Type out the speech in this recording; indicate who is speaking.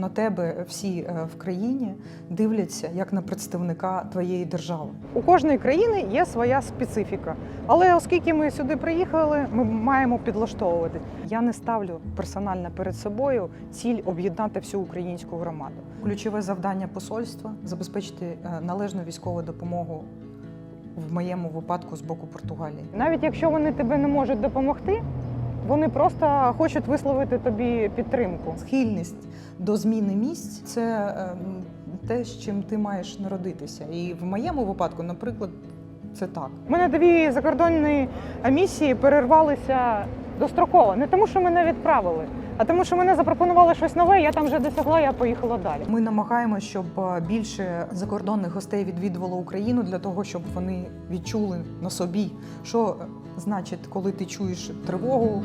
Speaker 1: На тебе всі е, в країні дивляться як на представника твоєї держави.
Speaker 2: У кожної країни є своя специфіка. Але оскільки ми сюди приїхали, ми маємо підлаштовувати. Я не ставлю персонально перед собою ціль об'єднати всю українську громаду.
Speaker 1: Ключове завдання посольства забезпечити е, належну військову допомогу в моєму випадку з боку Португалії.
Speaker 2: Навіть якщо вони тебе не можуть допомогти, вони просто хочуть висловити тобі підтримку.
Speaker 1: Схильність до зміни місць це е, те, з чим ти маєш народитися. І в моєму випадку, наприклад, це так.
Speaker 2: У мене дві закордонні місії перервалися достроково. Не тому, що мене відправили, а тому, що мене запропонували щось нове. Я там вже досягла, я поїхала далі.
Speaker 1: Ми намагаємося, щоб е, більше закордонних гостей відвідувало Україну для того, щоб вони відчули на собі, що е, значить, коли ти чуєш тривогу,